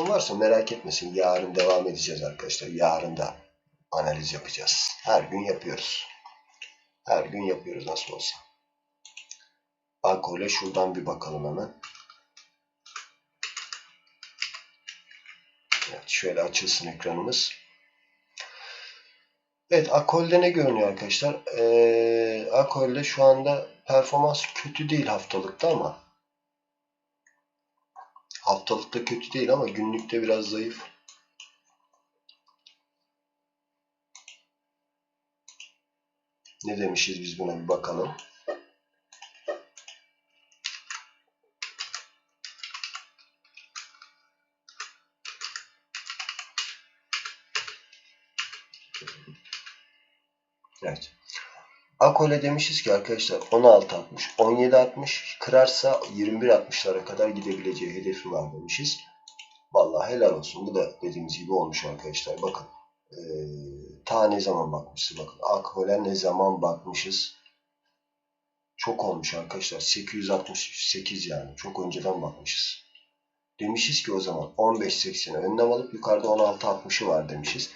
varsa merak etmesin. Yarın devam edeceğiz arkadaşlar. Yarın da analiz yapacağız. Her gün yapıyoruz. Her gün yapıyoruz nasıl olsa. Alkole şuradan bir bakalım hemen. Evet, şöyle açılsın ekranımız. Evet, Akol'de ne görünüyor arkadaşlar? Ee, Akol'de şu anda performans kötü değil haftalıkta ama haftalıkta kötü değil ama günlükte biraz zayıf. Ne demişiz biz buna bir bakalım. Evet. Akole demişiz ki arkadaşlar 16.60, 17.60 kırarsa 21.60'lara kadar gidebileceği hedefi var demişiz. Vallahi helal olsun. Bu da dediğimiz gibi olmuş arkadaşlar. Bakın. Ee, ta ne zaman bakmışız bakın. Akole ne zaman bakmışız. Çok olmuş arkadaşlar. 868 yani. Çok önceden bakmışız. Demişiz ki o zaman 15.80'e önlem alıp yukarıda 16.60'ı var demişiz.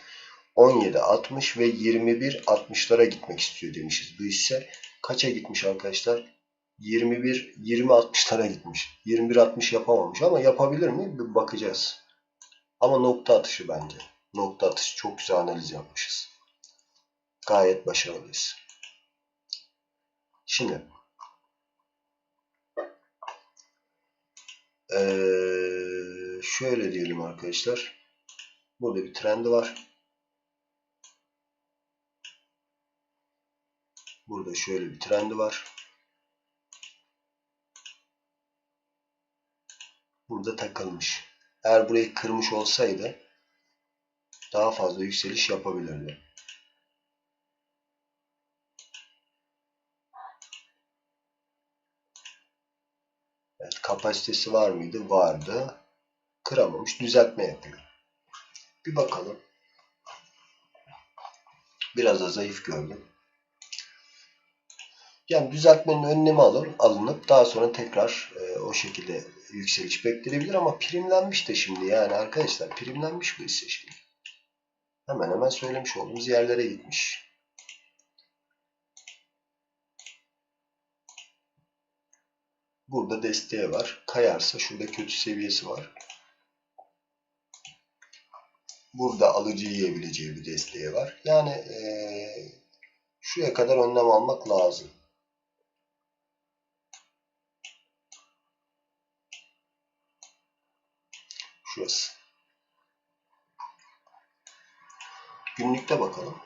17 60 ve 21 60'lara gitmek istiyor demişiz. Bu hisse kaça gitmiş arkadaşlar? 21 20 60'lara gitmiş. 21 60 yapamamış ama yapabilir mi? Bir bakacağız. Ama nokta atışı bence. Nokta atışı çok güzel analiz yapmışız. Gayet başarılıyız. Şimdi ee, şöyle diyelim arkadaşlar. Burada bir trendi var. Burada şöyle bir trendi var. Burada takılmış. Eğer burayı kırmış olsaydı daha fazla yükseliş yapabilirdi. Evet, kapasitesi var mıydı? Vardı. Kıramamış. Düzeltme yapıyor. Bir bakalım. Biraz da zayıf gördüm. Yani düzeltmenin önlemi alır, alınıp daha sonra tekrar e, o şekilde yükseliş beklenebilir ama primlenmiş de şimdi yani arkadaşlar primlenmiş bu hisse şimdi. Hemen hemen söylemiş olduğumuz yerlere gitmiş. Burada desteği var. Kayarsa şurada kötü seviyesi var. Burada alıcı yiyebileceği bir desteği var. Yani e, şuraya kadar önlem almak lazım. Şurası. Günlükte bakalım.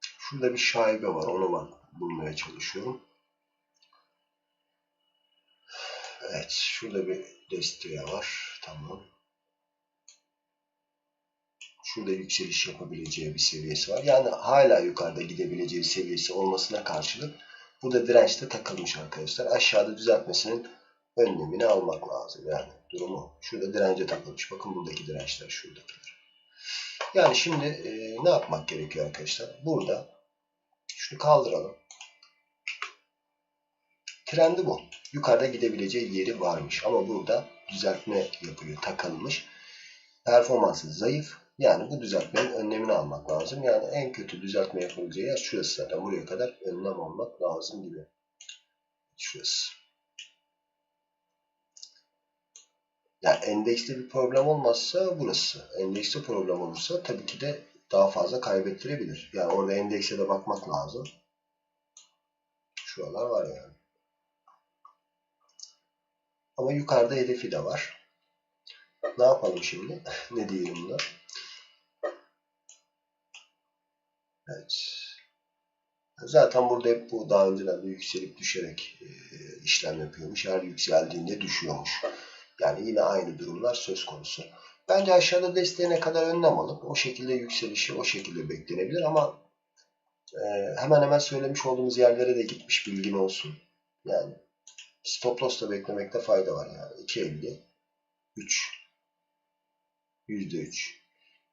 Şurada bir şaibe var. Onu ben bulmaya çalışıyorum. Evet. Şurada bir desteği var. Tamam. Şurada yükseliş yapabileceği bir seviyesi var. Yani hala yukarıda gidebileceği seviyesi olmasına karşılık burada dirençte takılmış arkadaşlar. Aşağıda düzeltmesinin önlemini almak lazım. Yani durumu. Şurada dirence takılmış. Bakın buradaki dirençler şuradakiler. Yani şimdi e, ne yapmak gerekiyor arkadaşlar? Burada şunu kaldıralım. Trendi bu. Yukarıda gidebileceği yeri varmış. Ama burada düzeltme yapıyor. Takılmış. Performansı zayıf. Yani bu düzeltmenin önlemini almak lazım. Yani en kötü düzeltme yapabileceği yer şurası zaten. Buraya kadar önlem almak lazım gibi. Şurası. Yani endekste bir problem olmazsa burası. Endekste problem olursa tabii ki de daha fazla kaybettirebilir. Yani orada endekse de bakmak lazım. Şuralar var yani. Ama yukarıda hedefi de var. Ne yapalım şimdi? ne diyelim buna? Evet. Zaten burada hep bu daha önceden de yükselip düşerek e, işlem yapıyormuş. Her yükseldiğinde düşüyormuş. Yani yine aynı durumlar söz konusu. Bence aşağıda desteğine kadar önlem alıp o şekilde yükselişi o şekilde beklenebilir ama e, hemen hemen söylemiş olduğumuz yerlere de gitmiş bilgin olsun. Yani stop loss'ta beklemekte fayda var yani. 2.50 3 %3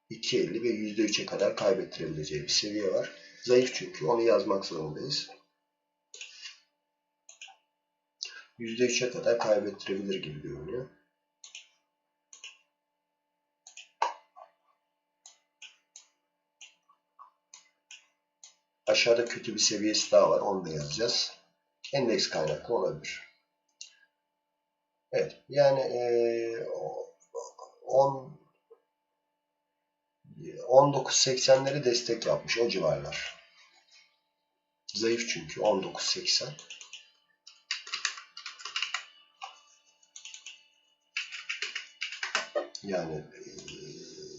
2.50 ve %3'e kadar kaybettirebileceği bir seviye var. Zayıf çünkü onu yazmak zorundayız. %3'e kadar kaybettirebilir gibi görünüyor. Aşağıda kötü bir seviyesi daha var. Onu da yazacağız. Endeks kaynaklı olabilir. Evet. Yani e, 10 19.80'leri destek yapmış. O civarlar. Zayıf çünkü. 19.80. Yani e,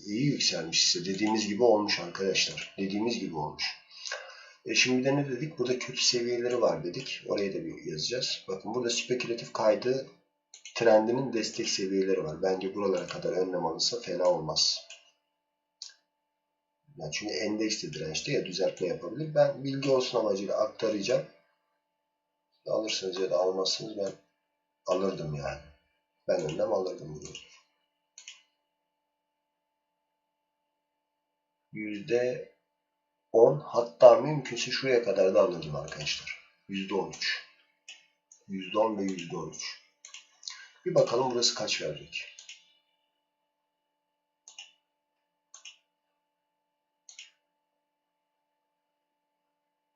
iyi yükselmiş ise dediğimiz gibi olmuş arkadaşlar. Dediğimiz gibi olmuş. E şimdi de ne dedik? Burada kötü seviyeleri var dedik. Oraya da bir yazacağız. Bakın burada spekülatif kaydı trendinin destek seviyeleri var. Bence buralara kadar önlem alınsa fena olmaz. Yani çünkü endeks de dirençte ya düzeltme yapabilir. Ben bilgi olsun amacıyla aktaracağım. Alırsınız ya da almazsınız ben alırdım yani. Ben önlem alırdım bunu. Yüzde 10 hatta mümkünse şuraya kadar da alırdım arkadaşlar. Yüzde 13. Yüzde 10 ve yüzde 13. Bir bakalım burası kaç verecek.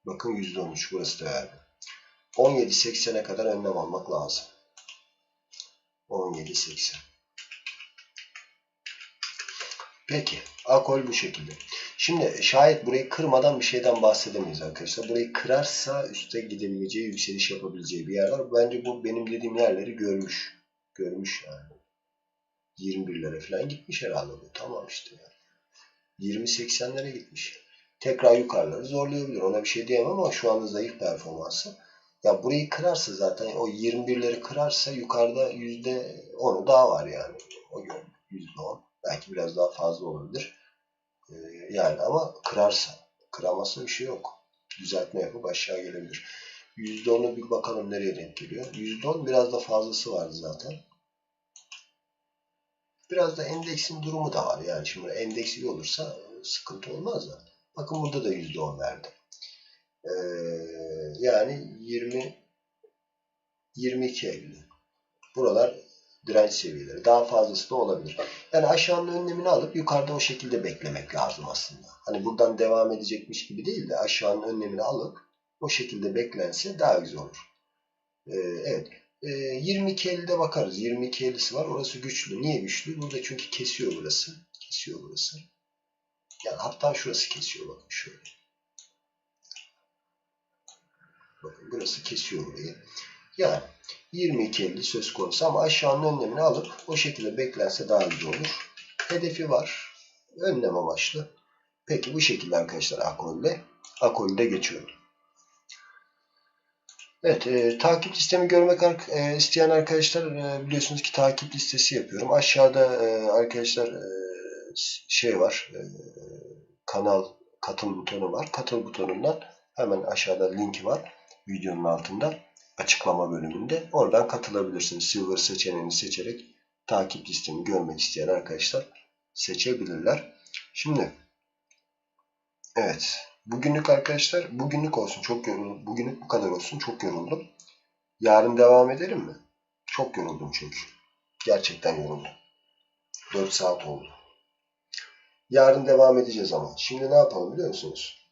Bakın yüzde 13 burası da verdi. 17.80'e kadar önlem almak lazım. 17.80. Peki. Akol bu şekilde. Şimdi şayet burayı kırmadan bir şeyden bahsedemeyiz arkadaşlar. Burayı kırarsa üste gidebileceği, yükseliş yapabileceği bir yer var. Bence bu benim dediğim yerleri görmüş. Görmüş yani. 21'lere falan gitmiş herhalde bu. Tamam işte yani. 20-80'lere gitmiş. Tekrar yukarıları zorlayabilir. Ona bir şey diyemem ama şu anda zayıf performansı. Ya burayı kırarsa zaten o 21'leri kırarsa yukarıda %10'u daha var yani. O gün %10. Belki biraz daha fazla olabilir. Ee, yani ama kırarsa. Kıramazsa bir şey yok. Düzeltme yapıp aşağı gelebilir. %10'u bir bakalım nereye denk geliyor. %10 biraz da fazlası vardı zaten. Biraz da endeksin durumu da var. Yani şimdi endeks iyi olursa sıkıntı olmaz da. Bakın burada da %10 verdi. Ee, yani 20 22 Eylül. Buralar direnç seviyeleri. Daha fazlası da olabilir. Yani aşağının önlemini alıp yukarıda o şekilde beklemek lazım aslında. Hani buradan devam edecekmiş gibi değil de aşağının önlemini alıp o şekilde beklense daha güzel olur. Ee, evet. Ee, 22.50'de bakarız. 22.50'si var. Orası güçlü. Niye güçlü? Burada çünkü kesiyor burası. Kesiyor burası. Yani hatta şurası kesiyor. Bakın şöyle. Bakın burası kesiyor burayı. Yani 22.50 söz konusu ama aşağının önlemini alıp o şekilde beklense daha iyi olur. Hedefi var. Önlem amaçlı. Peki bu şekilde arkadaşlar Akol'de. Akol'de geçiyorum. Evet, e, takip listemi görmek e, isteyen arkadaşlar e, biliyorsunuz ki takip listesi yapıyorum. Aşağıda e, arkadaşlar e, şey var, e, kanal katıl butonu var. Katıl butonundan hemen aşağıda linki var videonun altında açıklama bölümünde. Oradan katılabilirsiniz. Silver seçeneğini seçerek takip listemi görmek isteyen arkadaşlar seçebilirler. Şimdi evet bugünlük arkadaşlar bugünlük olsun çok yoruldum. Bugünlük bu kadar olsun çok yoruldum. Yarın devam edelim mi? Çok yoruldum çünkü. Gerçekten yoruldum. 4 saat oldu. Yarın devam edeceğiz ama. Şimdi ne yapalım biliyor musunuz?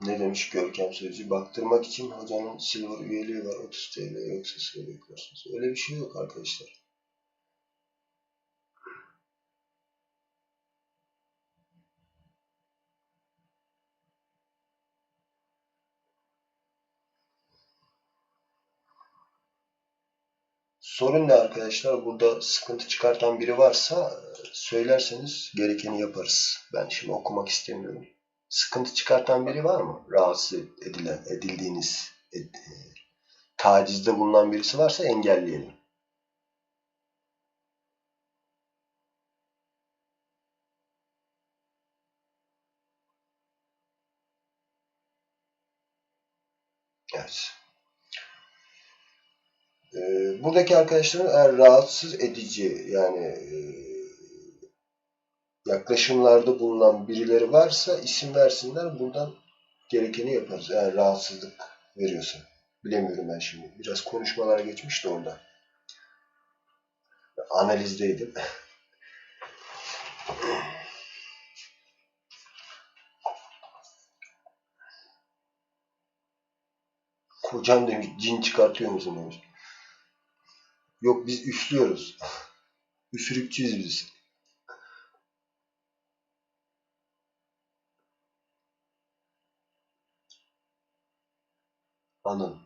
Ne demiş Görkem Sözcü? Baktırmak için hocanın silver üyeliği var 30 TL yoksa sıra bekliyorsunuz. Öyle bir şey yok arkadaşlar. Sorun ne arkadaşlar? Burada sıkıntı çıkartan biri varsa söylerseniz gerekeni yaparız. Ben şimdi okumak istemiyorum. Sıkıntı çıkartan biri var mı? Rahatsız edilen, edildiğiniz, ed, e, tacizde bulunan birisi varsa engelleyelim. Evet. Ee, buradaki arkadaşların eğer rahatsız edici yani e, yaklaşımlarda bulunan birileri varsa isim versinler. Buradan gerekeni yaparız. Eğer rahatsızlık veriyorsa. Bilemiyorum ben şimdi. Biraz konuşmalara geçmiş de orada. Analizdeydim. Kocam demiş cin çıkartıyor musun demiş. Yok biz üflüyoruz. Üfürükçüyüz biz. Anladım.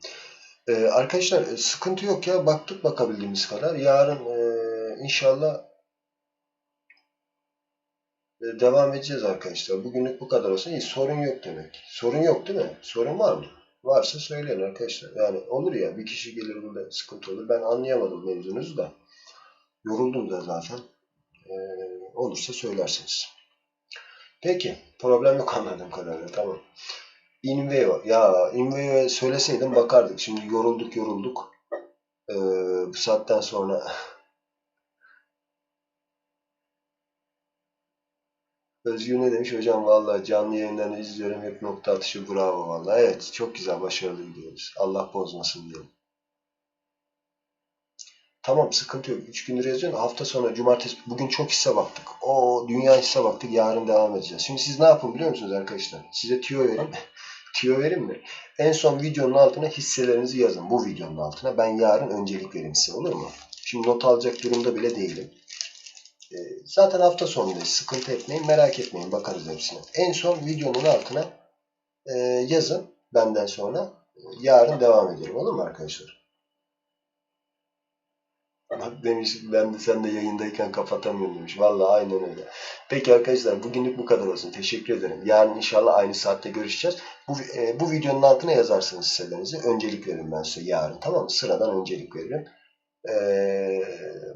Ee, arkadaşlar e, sıkıntı yok ya. Baktık bakabildiğimiz kadar. Yarın e, inşallah e, devam edeceğiz arkadaşlar. Bugünlük bu kadar olsun. İyi, sorun yok demek. Sorun yok değil mi? Sorun var mı? Varsa söyleyin arkadaşlar. Yani olur ya bir kişi gelir burada sıkıntı olur. Ben anlayamadım mevzunuzu da. Yoruldum da zaten. Ee, olursa söylersiniz. Peki. Problem yok anladığım kadarıyla. Tamam. Inveo. Ya Inveo'ya söyleseydim bakardık. Şimdi yorulduk yorulduk. Ee, bu saatten sonra Özgür ne demiş? Hocam vallahi canlı yayınlarını izliyorum. Hep nokta atışı bravo vallahi. Evet çok güzel başarılı gidiyoruz. Allah bozmasın diyelim. Tamam sıkıntı yok. 3 gündür yazıyorsun. Hafta sonu cumartesi bugün çok hisse baktık. O dünya hisse baktık. Yarın devam edeceğiz. Şimdi siz ne yapın biliyor musunuz arkadaşlar? Size tüyo vereyim. tüyo vereyim mi? En son videonun altına hisselerinizi yazın. Bu videonun altına. Ben yarın öncelik vereyim size olur mu? Şimdi not alacak durumda bile değilim. Ee, zaten hafta sonundayız. Sıkıntı etmeyin. Merak etmeyin. Bakarız hepsine. En son videonun altına e, yazın. Benden sonra. Yarın devam edelim. Olur mu arkadaşlar? Demiş ben de sen de yayındayken kapatamıyorum demiş. Vallahi aynen öyle. Peki arkadaşlar bugünlük bu kadar olsun. Teşekkür ederim. Yarın inşallah aynı saatte görüşeceğiz. Bu, e, bu videonun altına yazarsınız hisselerinizi. Öncelik veririm ben size yarın. Tamam mı? Sıradan öncelik veririm. Ee,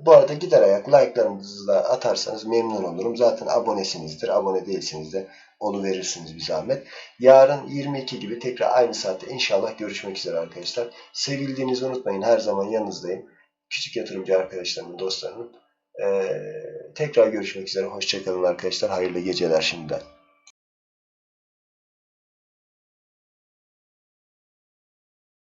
bu arada gider ayak like'larınızı da atarsanız memnun olurum. Zaten abonesinizdir. Abone değilseniz de onu verirsiniz bir zahmet. Yarın 22 gibi tekrar aynı saatte inşallah görüşmek üzere arkadaşlar. Sevildiğinizi unutmayın. Her zaman yanınızdayım. Küçük yatırımcı arkadaşlarımın, dostlarımın. Ee, tekrar görüşmek üzere. Hoşçakalın arkadaşlar. Hayırlı geceler şimdiden.